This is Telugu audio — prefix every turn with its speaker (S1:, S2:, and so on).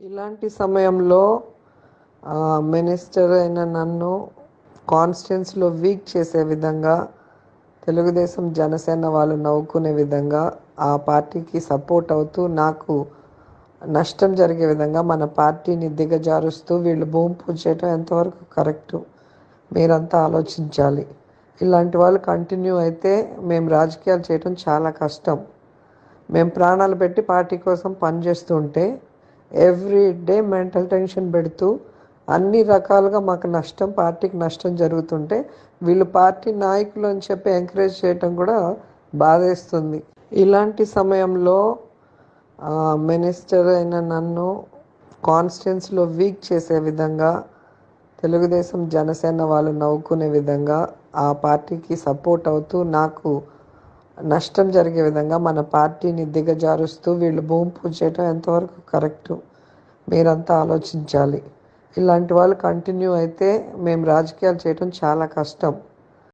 S1: ఇలాంటి సమయంలో మినిస్టర్ అయిన నన్ను కాన్స్టిట్యున్సీలో వీక్ చేసే విధంగా తెలుగుదేశం జనసేన వాళ్ళు నవ్వుకునే విధంగా ఆ పార్టీకి సపోర్ట్ అవుతూ నాకు నష్టం జరిగే విధంగా మన పార్టీని దిగజారుస్తూ వీళ్ళు భూమి పూజ చేయడం ఎంతవరకు కరెక్టు? మీరంతా ఆలోచించాలి. ఇలాంటి వాళ్ళు కంటిన్యూ అయితే మేము రాజకీయాలు చేయడం చాలా కష్టం. మేము ప్రాణాలు పెట్టి పార్టీ కోసం పనిచేస్తుంటే ఎవ్రీ డే మెంటల్ టెన్షన్ పెడుతూ అన్ని రకాలుగా మాకు నష్టం పార్టీకి నష్టం జరుగుతుంటే వీళ్ళు పార్టీ నాయకులు అని చెప్పి ఎంకరేజ్ చేయటం కూడా బాధేస్తుంది. ఇలాంటి సమయంలో మినిస్టర్ అయిన నన్ను కాన్స్టిట్యున్సీలో వీక్ చేసే విధంగా తెలుగుదేశం జనసేన వాళ్ళు నవ్వుకునే విధంగా ఆ పార్టీకి సపోర్ట్ అవుతూ నాకు నష్టం జరిగే విధంగా మన పార్టీని దిగజారుస్తూ వీళ్ళు భూమి పూజ చేయడం ఎంతవరకు కరెక్టు? మీరంతా ఆలోచించాలి. ఇలాంటి వాళ్ళు కంటిన్యూ అయితే మేము రాజకీయాలు చేయడం చాలా కష్టం.